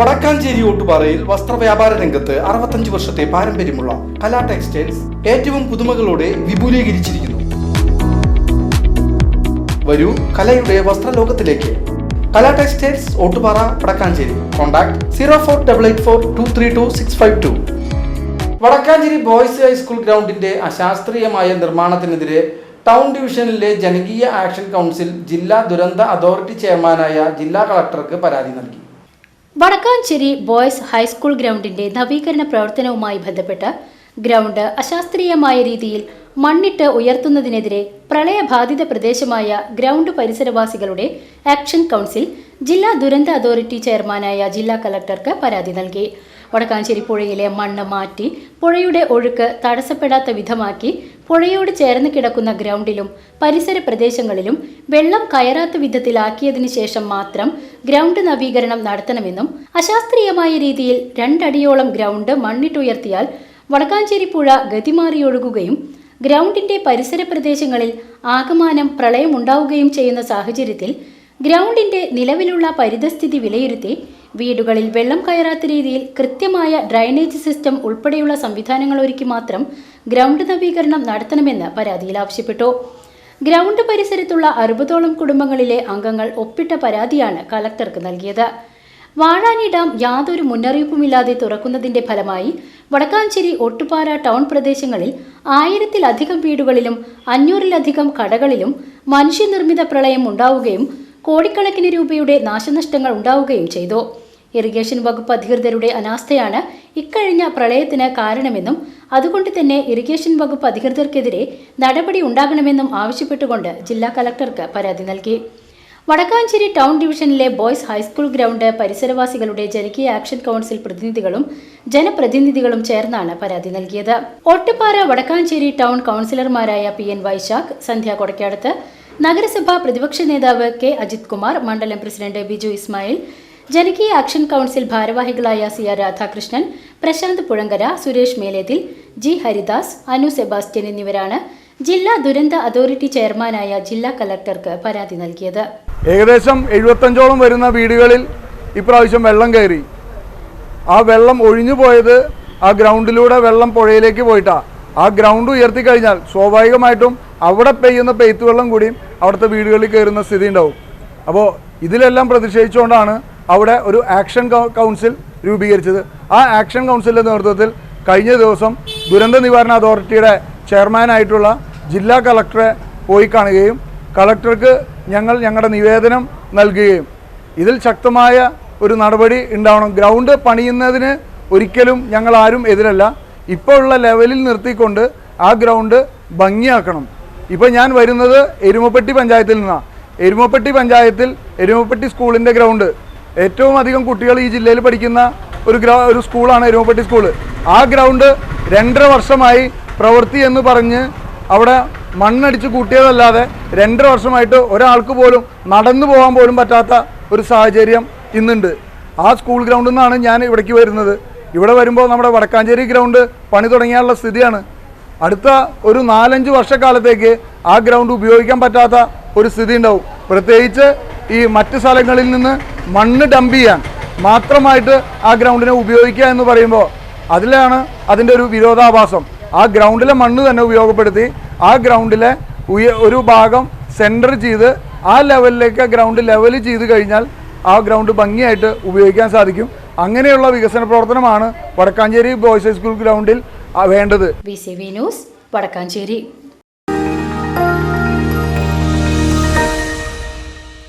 വടക്കാഞ്ചേരി ഓട്ടുപാറയിൽ വസ്ത്രവ്യാപാര രംഗത്ത് അറുപത്തഞ്ച് വർഷത്തെ പാരമ്പര്യമുള്ള കലാ ടെക്സ്റ്റൈൽസ് ഏറ്റവും പുതുമകളോടെ വിപുലീകരിച്ചിരിക്കുന്നു. വരൂ കലയുടെ വസ്ത്രലോകത്തിലേക്ക്. Kala textiles Ottupara Vadakkanchery. Contact zero four double eight four two three two six five two. Vadakkanchery boys high school ഗ്രൗണ്ടിന്റെ അശാസ്ത്രീയമായ നിർമ്മാണത്തിനെതിരെ ടൗൺ ഡിവിഷനിലെ ജനകീയ ആക്ഷൻ കൗൺസിൽ ജില്ലാ ദുരന്ത അതോറിറ്റി ചെയർമാനായ ജില്ലാ കളക്ടർക്ക് പരാതി നൽകി. വടക്കാഞ്ചേരി ബോയ്സ് ഹൈസ്കൂൾ ഗ്രൗണ്ടിന്റെ നവീകരണ പ്രവർത്തനവുമായി ബന്ധപ്പെട്ട് ഗ്രൗണ്ട് അശാസ്ത്രീയമായ രീതിയിൽ മണ്ണിട്ട് ഉയർത്തുന്നതിനെതിരെ പ്രളയബാധിത പ്രദേശമായ ഗ്രൗണ്ട് പരിസരവാസികളുടെ ആക്ഷൻ കൗൺസിൽ ജില്ലാ ദുരന്ത അതോറിറ്റി ചെയർമാനായ ജില്ലാ കളക്ടർക്ക് പരാതി നൽകി. വടക്കാഞ്ചേരി പുഴയിലെ മണ്ണ് മാറ്റി പുഴയുടെ ഒഴുക്ക് തടസ്സപ്പെടാത്ത വിധമാക്കി പുഴയോട് ചേർന്ന് കിടക്കുന്ന ഗ്രൗണ്ടിലും പരിസര പ്രദേശങ്ങളിലും വെള്ളം കയറാത്ത വിധത്തിലാക്കിയതിനു ശേഷം മാത്രം ഗ്രൗണ്ട് നവീകരണം നടത്തണമെന്നും അശാസ്ത്രീയമായ രീതിയിൽ രണ്ടടിയോളം ഗ്രൗണ്ട് മണ്ണിട്ടുയർത്തിയാൽ വടക്കാഞ്ചേരി പുഴ ഗതിമാറിയൊഴുകുകയും ഗ്രൗണ്ടിന്റെ പരിസര പ്രദേശങ്ങളിൽ ആകമാനം പ്രളയമുണ്ടാവുകയും ചെയ്യുന്ന സാഹചര്യത്തിൽ ഗ്രൗണ്ടിന്റെ നിലവിലുള്ള പരിതസ്ഥിതി വിലയിരുത്തി വീടുകളിൽ വെള്ളം കയറാത്ത രീതിയിൽ കൃത്യമായ ഡ്രൈനേജ് സിസ്റ്റം ഉൾപ്പെടെയുള്ള സംവിധാനങ്ങൾ ഒരുക്കി മാത്രം ഗ്രൗണ്ട് നവീകരണം നടത്തണമെന്ന് പരാതിയിൽ ആവശ്യപ്പെട്ടു. ഗ്രൗണ്ട് പരിസരത്തുള്ള അറുപതോളം കുടുംബങ്ങളിലെ അംഗങ്ങൾ ഒപ്പിട്ട പരാതിയാണ് കലക്ടർക്ക് നൽകിയത്. വാഴാനി ഡാം യാതൊരു മുന്നറിയിപ്പുമില്ലാതെ തുറക്കുന്നതിന്റെ ഫലമായി വടക്കാഞ്ചേരി ഒട്ടുപാറ ടൗൺ പ്രദേശങ്ങളിൽ ആയിരത്തിലധികം വീടുകളിലും അഞ്ഞൂറിലധികം കടകളിലും മനുഷ്യനിർമ്മിത പ്രളയം ഉണ്ടാവുകയും കോടിക്കണക്കിന് രൂപയുടെ നാശനഷ്ടങ്ങൾ ഉണ്ടാവുകയും ചെയ്തു. ഇറിഗേഷൻ വകുപ്പ് അധികൃതരുടെ അനാസ്ഥയാണ് ഇക്കഴിഞ്ഞ പ്രളയത്തിന് കാരണമെന്നും അതുകൊണ്ട് തന്നെ ഇറിഗേഷൻ വകുപ്പ് അധികൃതർക്കെതിരെ നടപടി ഉണ്ടാകണമെന്നും ആവശ്യപ്പെട്ടുകൊണ്ട് ജില്ലാ കലക്ടർക്ക് പരാതി നൽകി. വടക്കാഞ്ചേരി ടൗൺ ഡിവിഷനിലെ ബോയ്സ് ഹൈസ്കൂൾ ഗ്രൗണ്ട് പരിസരവാസികളുടെ ജനകീയ ആക്ഷൻ കൗൺസിൽ പ്രതിനിധികളും ജനപ്രതിനിധികളും ചേർന്നാണ് പരാതി നൽകിയത്. ഒട്ടുപാറ വടക്കാഞ്ചേരി ടൗൺ കൗൺസിലർമാരായ പി എൻ വൈശാഖ് സന്ധ്യ കൊടക്കാടത്ത് നഗരസഭാ പ്രതിപക്ഷ നേതാവ് കെ അജിത് കുമാർ മണ്ഡലം പ്രസിഡന്റ് ബിജു ഇസ്മായിൽ ജനകീയ ആക്ഷൻ കൗൺസിൽ ഭാരവാഹികളായ C R Radhakrishnan Prashanth Puzhankara Suresh Melethil G Haridas Anu Sebastian എന്നിവരാണ് ജില്ലാ ദുരന്ത അതോറിറ്റി ചെയർമാനായ ജില്ലാ കലക്ടർക്ക് പരാതി നൽകിയത്. ഏകദേശം എഴുപത്തഞ്ചോളം വരുന്ന വീടുകളിൽ ഇപ്രാവശ്യം വെള്ളം കയറി. ആ വെള്ളം ഒഴിഞ്ഞു പോയത് ആ ഗ്രൗണ്ടിലൂടെ വെള്ളം പുഴയിലേക്ക് പോയിട്ടാ. ആ ഗ്രൗണ്ട് ഉയർത്തി കഴിഞ്ഞാൽ സ്വാഭാവികമായിട്ടും അവിടെ പെയ്യുന്ന പെയ്ത്തുവെള്ളം കൂടിയും അവിടുത്തെ വീടുകളിൽ കയറുന്ന സ്ഥിതി ഉണ്ടാവും. അപ്പോൾ ഇതിലെല്ലാം പ്രതിഷേധിച്ചുകൊണ്ടാണ് അവിടെ ഒരു ആക്ഷൻ കൗൺസിൽ രൂപീകരിച്ചത്. ആ ആക്ഷൻ കൗൺസിലിന്റെ നേതൃത്വത്തിൽ കഴിഞ്ഞ ദിവസം ദുരന്ത നിവാരണ അതോറിറ്റിയുടെ ചെയർമാനായിട്ടുള്ള ജില്ലാ കളക്ടറെ പോയി കാണുകയും കളക്ടർക്ക് ഞങ്ങൾ ഞങ്ങളുടെ നിവേദനം നൽകുകയും. ഇതിൽ ശക്തമായ ഒരു നടപടി ഉണ്ടാവണം. ഗ്രൗണ്ട് പണിയുന്നതിന് ഒരിക്കലും ഞങ്ങൾ ആരും എതിരല്ല. ഇപ്പോൾ ഉള്ള ലെവലിൽ നിർത്തിക്കൊണ്ട് ആ ഗ്രൗണ്ട് ഭംഗിയാക്കണം. ഇപ്പോൾ ഞാൻ വരുന്നത് എരുമപ്പെട്ടി പഞ്ചായത്തിൽ നിന്നാണ് എരുമപ്പെട്ടി പഞ്ചായത്തിൽ എരുമപ്പെട്ടി സ്കൂളിന്റെ ഗ്രൗണ്ട്. ഏറ്റവും അധികം കുട്ടികൾ ഈ ജില്ലയിൽ പഠിക്കുന്ന ഒരു ഗ്രൗ ഒരു സ്കൂളാണ് എരുമപ്പെട്ടി സ്കൂൾ. ആ ഗ്രൗണ്ട് രണ്ടര വർഷമായി പ്രവൃത്തി എന്ന് പറഞ്ഞ് അവിടെ മണ്ണടിച്ച് കൂട്ടിയതല്ലാതെ രണ്ടര വർഷമായിട്ട് ഒരാൾക്ക് പോലും നടന്നു പോകാൻ പോലും പറ്റാത്ത ഒരു സാഹചര്യം ഇന്നുണ്ട്. ആ സ്കൂൾ ഗ്രൗണ്ടിൽ നിന്നാണ് ഞാൻ ഇവിടേക്ക് വരുന്നത്. ഇവിടെ വരുമ്പോൾ നമ്മുടെ വടക്കാഞ്ചേരി ഗ്രൗണ്ട് പണി തുടങ്ങിയാനുള്ള സ്ഥിതിയാണ്. അടുത്ത ഒരു നാലഞ്ച് വർഷക്കാലത്തേക്ക് ആ ഗ്രൗണ്ട് ഉപയോഗിക്കാൻ പറ്റാത്ത ഒരു സ്ഥിതി ഉണ്ടാവും. പ്രത്യേകിച്ച് ഈ മറ്റ് സ്ഥലങ്ങളിൽ നിന്ന് മണ്ണ് ഡംപ് ചെയ്യാൻ മാത്രമായിട്ട് ആ ഗ്രൗണ്ടിനെ ഉപയോഗിക്കുക എന്ന് പറയുമ്പോൾ അതിലാണ് അതിന്റെ ഒരു വിരോധാഭാസം. ആ ഗ്രൗണ്ടിലെ മണ്ണ് തന്നെ ഉപയോഗപ്പെടുത്തി ആ ഗ്രൗണ്ടിലെ ഒരു ഭാഗം സെന്റർ ചെയ്ത് ആ ലെവലിലേക്ക് ഗ്രൗണ്ട് ലെവൽ ചെയ്ത് കഴിഞ്ഞാൽ ആ ഗ്രൗണ്ട് ഭംഗിയായിട്ട് ഉപയോഗിക്കാൻ സാധിക്കും. അങ്ങനെയുള്ള വികസന പ്രവർത്തനമാണ് വടക്കാഞ്ചേരി ബോയ്സ് ഹൈസ്കൂൾ ഗ്രൗണ്ടിൽ വേണ്ടത്. ന്യൂസ് വടക്കാഞ്ചേരി.